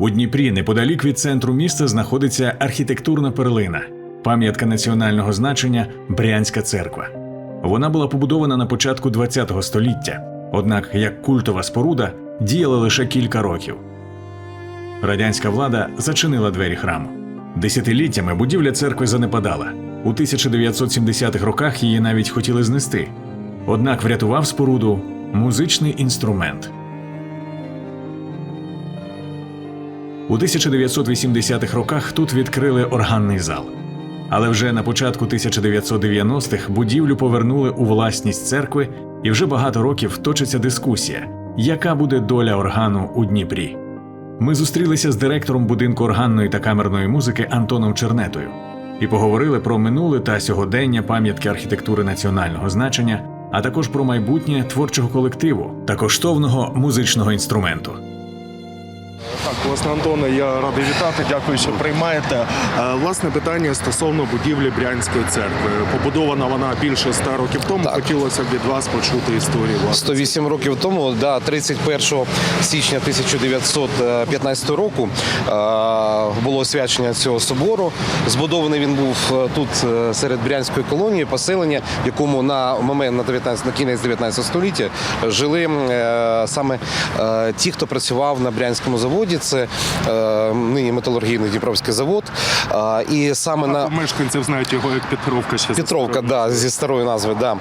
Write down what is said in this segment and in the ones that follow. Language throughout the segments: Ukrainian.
У Дніпрі, неподалік від центру міста, знаходиться архітектурна перлина, пам'ятка національного значення Брянська церква. Вона була побудована на початку ХХ століття, однак як культова споруда діяла лише кілька років. Радянська влада зачинила двері храму. Десятиліттями будівля церкви занепадала. У 1970-х роках її навіть хотіли знести. Однак врятував споруду музичний інструмент. У 1980-х роках тут відкрили органний зал. Але вже на початку 1990-х будівлю повернули у власність церкви, і вже багато років точиться дискусія, яка буде доля органу у Дніпрі. Ми зустрілися з директором будинку органної та камерної музики Антоном Чернетою і поговорили про минуле та сьогодення пам'ятки архітектури національного значення, а також про майбутнє творчого колективу та коштовного музичного інструменту. Так, власне, Антоне, я радий вітати. Дякую, що приймаєте. Е, Власне, питання стосовно будівлі Брянської церкви. Побудована вона більше ста років тому. Так. Хотілося б від вас почути історію. Власне. 108 років тому, да, 31 січня 1915 року е, було освячення цього собору. Збудований він був е, тут серед брянської колонії, поселення, в якому на момент на 19, на кінець 19 століття жили саме ті, хто працював на брянському заводі. Це е, нині металургійний Дніпровський завод. Е, і саме на мешканців знають його як Петровка ще. Петровка, да, зі старої назви, да.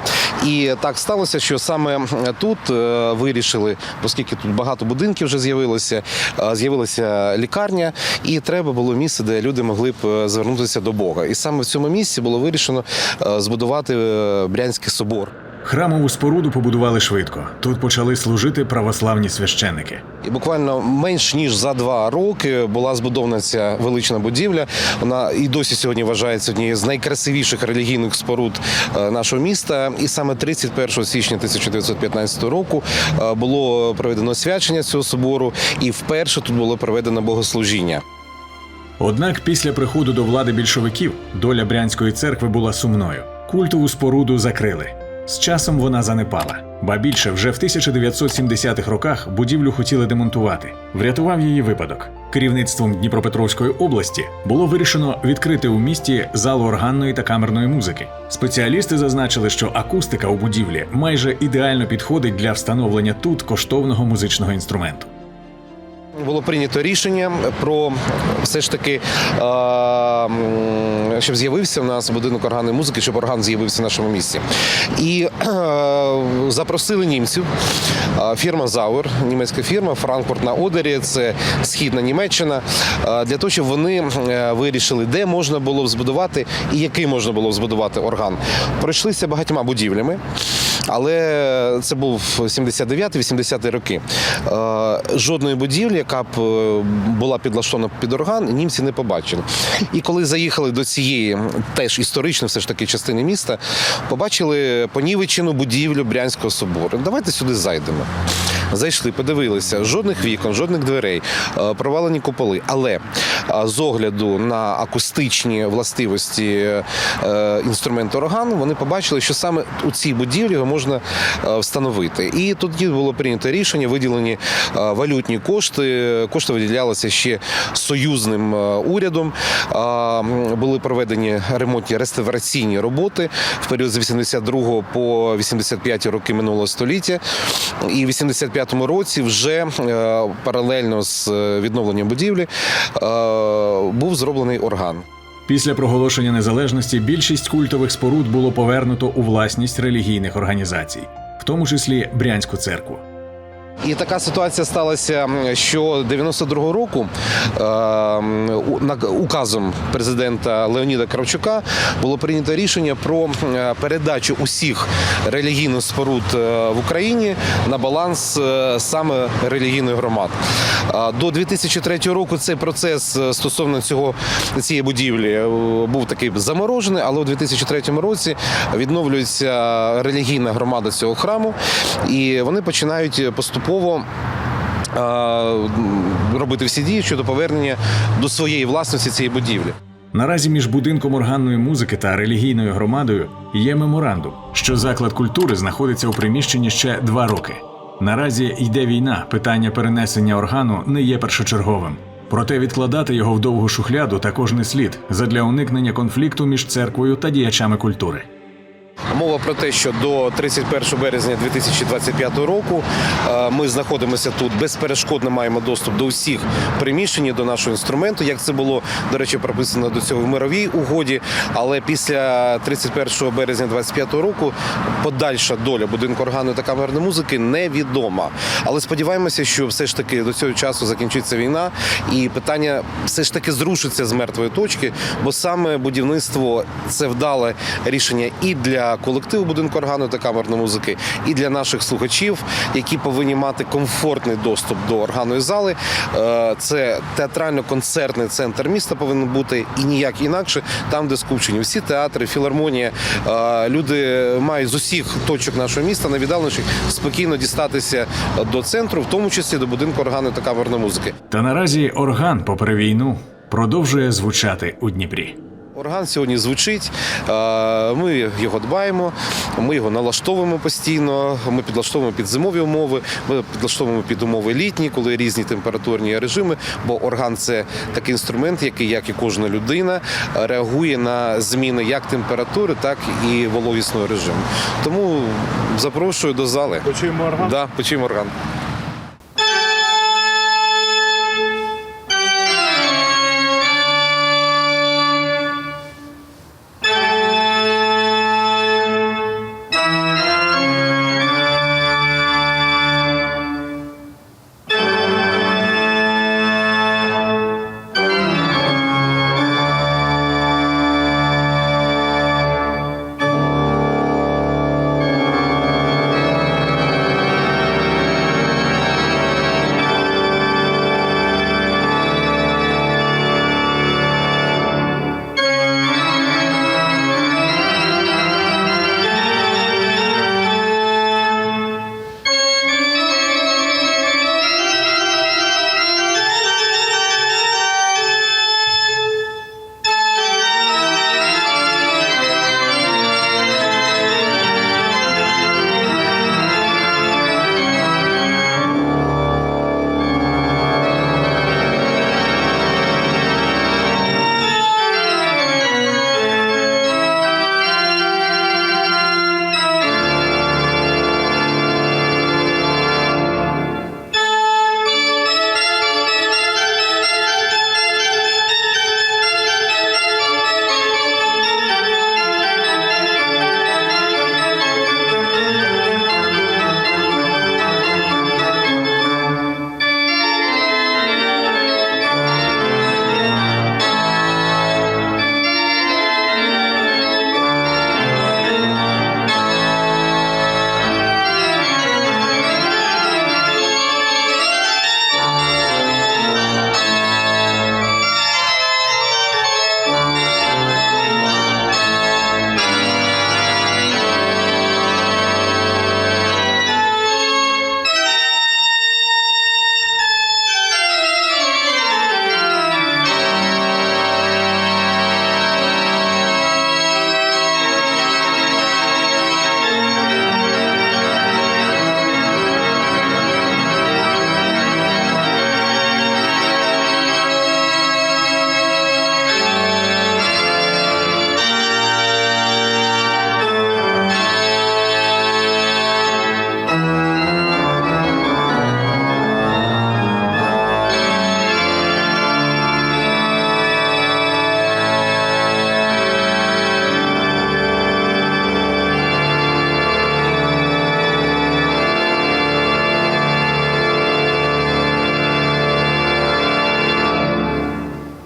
І так сталося, що саме тут е, вирішили, оскільки тут багато будинків вже з'явилося, е, з'явилася лікарня, і треба було місце, де люди могли б е, звернутися до Бога. І саме в цьому місці було вирішено е, збудувати е, Брянський собор. Храмову споруду побудували швидко. Тут почали служити православні священики. І буквально менш ніж за два роки була збудована ця велична будівля. Вона і досі сьогодні вважається однією з найкрасивіших релігійних споруд е, нашого міста. І саме 31 січня 1915 року е, було проведено свячення цього собору, і вперше тут було проведено богослужіння. Однак після приходу до влади більшовиків доля Брянської церкви була сумною. Культову споруду закрили. З часом вона занепала. Ба більше вже в 1970-х роках будівлю хотіли демонтувати. Врятував її випадок. Керівництвом Дніпропетровської області було вирішено відкрити у місті залу органної та камерної музики. Спеціалісти зазначили, що акустика у будівлі майже ідеально підходить для встановлення тут коштовного музичного інструменту. Було прийнято рішення про все ж таки, е, щоб з'явився в нас будинок органної музики, щоб орган з'явився в нашому місті. І е, запросили німців. Е, Фірма Зауер, німецька фірма, Франкфурт на Одері, це східна Німеччина, для того, щоб вони вирішили, де можна було збудувати і який можна було збудувати орган. Пройшлися багатьма будівлями. Але це був 79-80 роки. Жодної будівлі, яка б е, була підлаштована під орган, німці не побачили. І коли заїхали до цієї теж історичної все ж таки частини міста, побачили понівечену будівлю Брянського собору. Давайте сюди зайдемо. Зайшли, подивилися, жодних вікон, жодних дверей, е, провалені куполи. Але е, з огляду на акустичні властивості інструменту органу, вони побачили, що саме у цій будівлі його можна встановити. І тоді було прийнято рішення, виділені валютні кошти. Кошти виділялися ще союзним е, урядом. Були проведені ремонтні реставраційні роботи в період з 82 по 85 роки минулого століття. І в 85-му році вже е, паралельно з е, відновленням будівлі був зроблений орган. Після проголошення незалежності більшість культових споруд було повернуто у власність релігійних організацій, в тому числі Брянську церкву. І така ситуація сталася, що 92-го року е, на- указом президента Леоніда Кравчука було прийнято рішення про передачу усіх релігійних споруд е, в Україні на баланс е, саме релігійних громад. До 2003 року цей процес е, стосовно цього цієї будівлі був такий заморожений, але у 2003 році відновлюється релігійна громада цього храму, і вони починають поступово. Е, Робити всі дії щодо повернення до своєї власності цієї будівлі. Наразі між будинком органної музики та релігійною громадою є меморандум, що заклад культури знаходиться у приміщенні ще два роки. Наразі йде війна, питання перенесення органу не є першочерговим. Проте відкладати його в довгу шухляду також не слід задля уникнення конфлікту між церквою та діячами культури. Мова про те, що до 31 березня 2025 року е, ми знаходимося тут безперешкодно маємо доступ до усіх приміщень до нашого інструменту, як це було до речі, прописано до цього в мировій угоді. Але після 31 березня 2025 року подальша доля будинку органу та камерної музики невідома. Але сподіваємося, що все ж таки до цього часу закінчиться війна, і питання все ж таки зрушиться з мертвої точки, бо саме будівництво це вдале рішення і для колективу будинку органу та камерної музики, і для наших слухачів, які повинні мати комфортний доступ до органної зали. Е, Це театрально-концертний центр міста повинен бути і ніяк інакше, там, де скупчені всі театри, філармонія. Е, Люди мають з усіх точок нашого міста найвіддаленіших спокійно дістатися до центру, в тому числі до будинку органу та камерної музики. Та наразі орган, попри війну, продовжує звучати у Дніпрі. Орган сьогодні звучить. Ми його дбаємо, ми його налаштовуємо постійно. Ми підлаштовуємо під зимові умови, ми підлаштовуємо під умови літні, коли різні температурні режими. Бо орган це такий інструмент, який, як і кожна людина, реагує на зміни як температури, так і вологісного режиму. Тому запрошую до зали. Почуємо орган. Да, почуємо орган.